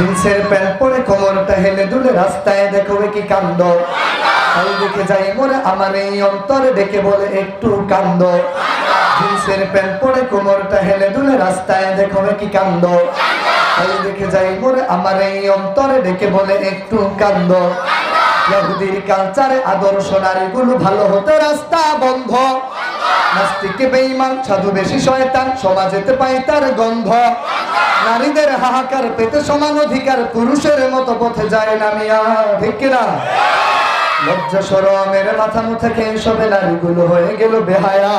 জিন্সের প্যান্ট পরে কোমরটা হেলে দুলে রাস্তায় দেখো কি কাণ্ড। তাই দেখে যাই মরে আমার এই অন্তরে ডেকে বলে একটু কান্দ জিন্সের প্যান্ট পরে কোমরটা হেলে দুলে রাস্তায় দেখো কি কাণ্ড। তাই দেখে যাই মরে আমার এই অন্তরে ডেকে বলে একটু কান্দ ইহুদির কালচারে আদর্শ নারীগুলো ভালো হতে রাস্তা বন্ধ। নাস্তিকে বেঈমান, সাধু বেশি শয়তান, সমাজেতে পাই তার গন্ধ। নারীদের হাহাকার পেতে সমান অধিকার, পুরুষের মতো পথে যায় না মিয়া, ঠিক কিনা লজ্জা সরমের মাথা মুথে খেয়ে সবে নারীগুলো হয়ে গেল বেহায়া।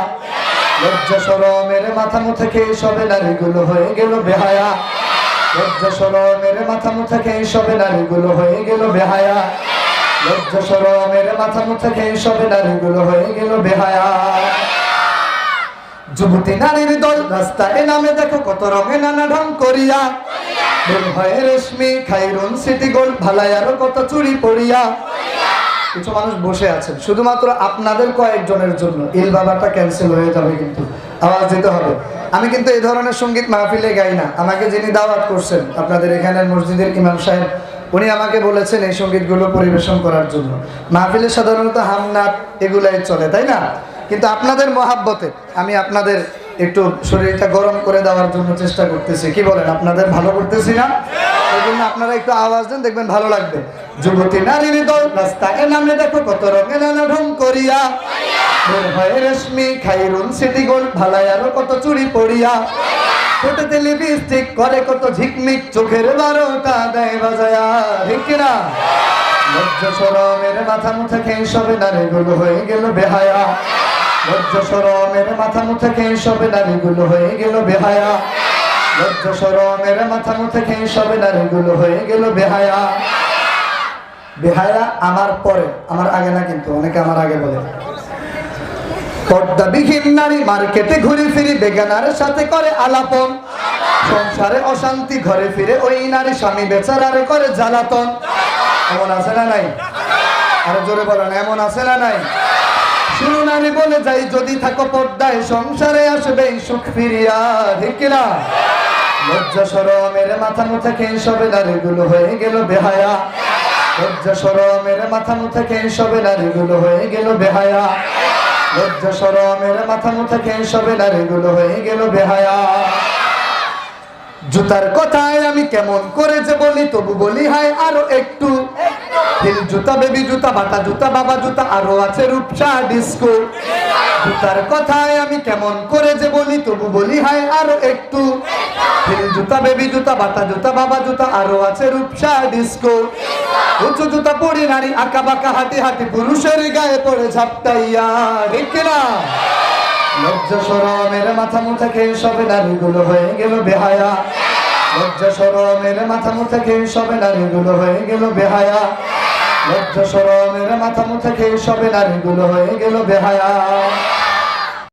লজ্জা সরমের মাথা মুথে খেয়ে সবে নারীগুলো হয়ে গেল বেহায়া। লজ্জা সরমের মাথা মুথে খেয়ে সবে নারীগুলো হয়ে গেল বেহায়া। লজ্জা সরমের মাথা মুথে খেয়ে সবে নারীগুলো হয়ে গেল বেহায়া। যুবতী নারীর দল রাস্তায় নামে দেখো কত রঙে নানা ঢং করিয়া। বের হয় রেশমি, খাইরুন সিটি গোল্ড ভালাই আরও কত চুরি পড়িয়া। কিছু মানুষ বসে আছেন, শুধুমাত্র আপনাদের কয়েকজনের জন্য। ইল বাবাটা ক্যান্সেল হয়ে যাবে কিন্তু, আওয়াজ দিতে হবে। আমি কিন্তু এই ধরনের সংগীত মাহফিলে গাই না। আমাকে যিনি দাওয়াত করছেন, আপনাদের এখানের মসজিদের ইমাম সাহেব, উনি আমাকে বলেছেন এই সঙ্গীতগুলো পরিবেশন করার জন্য। মাহফিলে সাধারণত হামনাথ এগুলাই চলে, তাই না? কিন্তু আপনাদের মহাব্বতে আমি আপনাদের একটু শরীরটা গরম করে দেওয়ার জন্য চেষ্টা করতেছি। কি বলেন, আপনাদের ভালো করতেছি না? এই জন্য আপনারা একটু আওয়াজ দেন, দেখবেন ভালো লাগবে। যুবতী নারীর দল রাস্তায় নামে দেখো কত রঙে নানা ঢং করিয়া রেশমি, খাইরুন সিটি গোল্ড ভালাই আরও কত চুরি পড়িয়া। ঠোঁটেতে লিপস্টিক করে কত ঝিকমিক, চোখের বারোটা দেয় বাজায়া। ঠিক কিনা? লজ্জা সরমের মাথা মুথে খেয়ে সবে নারীগুলো হয়ে গেল বেহায়া। লজ্জা সরমের মাথা মুথে খেয়ে সবে নারীগুলো হয়ে গেল বেহায়া। লজ্জা সরমের মাথা মুথে খেয়ে সবে নারীগুলো হয়ে গেল বেহায়া। বেহায়া আমার পরে, আমার আগে না কিন্তু, অনেকে আমার আগে বলে। পর্দাবিহীন নারী মার্কেটে ঘুরে ফিরে বেগানার সাথে করে আলাপন। সংসারে অশান্তি, ঘরে ফিরে ওই নারী স্বামী বেচারারে করে জ্বালাতন। এমন আছে না নাই? আরও জোরে বলেন, এমন আছে না নাই? শুরু নারী বলে যাই, যদি থাকো পর্দায়, সংসারে আসবে সুখ ফিরিয়া, ঠিক কিনা? লজ্জা সরমের মাথা মুথে খেয়ে সবে নারীগুলো হয়ে গেল বেহায়া। লজ্জা সরমের মাথা মুথে খেয়ে সবে নারীগুলো হয়ে গেল বেহায়া। লজ্জা সরমের মাথা মুথে খেয়ে সবে নারীগুলো হয়ে গেল বেহায়া। জুতার কথায় আমি কেমন করে যে বলি, তবু বলি হায়, আরও একটু জুতা বেবি জুতা, বাটা জুতা, বাবা জুতা, আরও আছে রূপসা ডিস্কো জুতার কথায় আমি কেমন করে যে বলি, তবু বলি হায় আরও একটু। জুতা বেবি জুতা, বাটা জুতা, বাবা জুতা, আরও আছে রূপসা ডিস্কো উঁচু জুতা পরি নারী, আঁকা বাঁকা, হাঁটি হাঁটি পুরুষের গায়ে পড়ে ঝাপটাইয়া, ঠিক না লজ্জা সরমের মাথা মুথা খেয়ে সবে নারীগুলো হয়ে গেল বেহায়া। লজ্জা সরমের মাথা মুথা খেয়ে সবে নারীগুলো হয়ে গেল বেহায়া। লজ্জা সরমের মাথা মুথা খেয়ে সবে নারীগুলো হয়ে গেল বেহায়া।